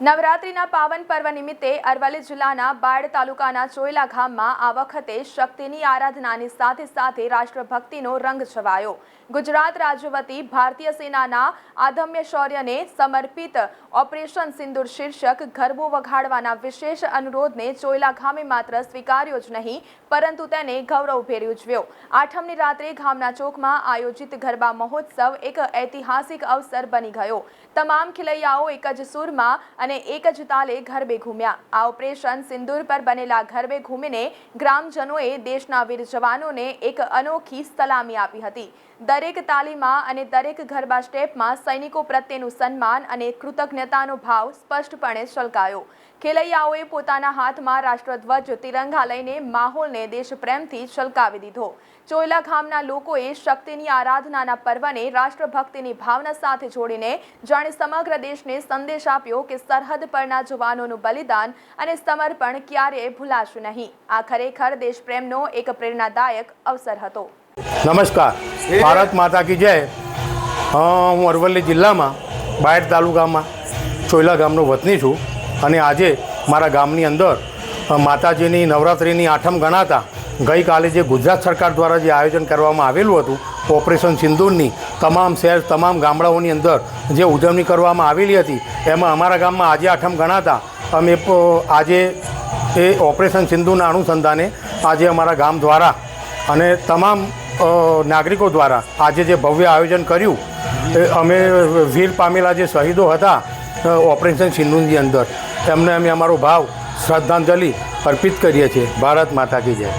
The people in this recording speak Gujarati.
નવરાત્રિના પાવન પર્વ નિમિત્તે અરવલ્લી જિલ્લાના બાયડ તાલુકાના ચોયલા ગામમાં આ વખતે શક્તિની આરાધનાની સાથે સાથે રાષ્ટ્રભક્તિનો રંગ છવાયો. ગુજરાત રાજ્ય વતી ભારતીય સેનાના આધમ્ય શૌર્યને સમર્પિત ઓપરેશન સિંદૂર શીર્ષક ગરબો વગાડવાના વિશેષ અનુરોધને ચોયલા ગામે માત્ર સ્વીકાર્યો જ નહીં, પરંતુ તેને ગૌરવભેર ઉજવ્યો. આઠમની રાત્રે ગામના ચોકમાં આયોજિત ગરબા મહોત્સવ એક ઐતિહાસિક અવસર બની ગયો. તમામ ખેલૈયાઓ એક જ સૂરમાં અને એક જ તાલે ગરબે ઘૂમ્યા. આ ઓપરેશન સિંદૂર પર બનેલા ગરબે ઘૂમીને ગ્રામજનોએ દેશના વીર જવાનોને એક અનોખી સલામી આપી હતી. દરેક તાલીમમાં અને દરેક ગરબા સ્ટેપમાં સૈનિકો પ્રત્યેનું સન્માન અને કૃતજ્ઞતાનો ભાવ સ્પષ્ટપણે છલકાયો. ખેલૈયાઓએ પોતાના હાથમાં રાષ્ટ્રધ્વજ તિરંગા લઈને માહોલને દેશપ્રેમથી છલકાવી દીધો. ચોયલા ગામના લોકોએ શક્તિની આરાધનાના પર્વને રાષ્ટ્રભક્તિની ભાવના સાથે જોડીને જાણે સમગ્ર દેશને સંદેશ આપ્યો કે સરહદ પરના જવાનોનું બલિદાન અને સમર્પણ ક્યારેય ભૂલાશું નહીં. આ ખરેખર દેશપ્રેમનો એક પ્રેરણાદાયક અવસર હતો. નમસ્કાર. ભારત માતા કી જય. હું અરવલ્લી જિલ્લામાં બાયડ તાલુકામાં ચોયલા ગામનો વતની છું. અને આજે મારા ગામની અંદર માતાજીની નવરાત્રિની આઠમ ગણાતા ગઈકાલે જે ગુજરાત સરકાર દ્વારા જે આયોજન કરવામાં આવેલું હતું ઓપરેશન સિંદૂરની તમામ શહેર તમામ ગામડાઓની અંદર જે ઉજવણી કરવામાં આવેલી હતી એમાં અમારા ગામમાં આજે આઠમ ગણાતા અમે આજે એ ઓપરેશન સિંધુના અનુસંધાને આજે અમારા ગામ દ્વારા અને તમામ નાગરિકો દ્વારા આજે જે ભવ્ય આયોજન કર્યું અમે વીર પામેલા જે શહીદો હતા ઓપરેશન સિંધુની અંદર એમને અમે અમારો ભાવ, શ્રદ્ધાંજલિ અર્પિત કરીએ છીએ. ભારત માતા કી જય.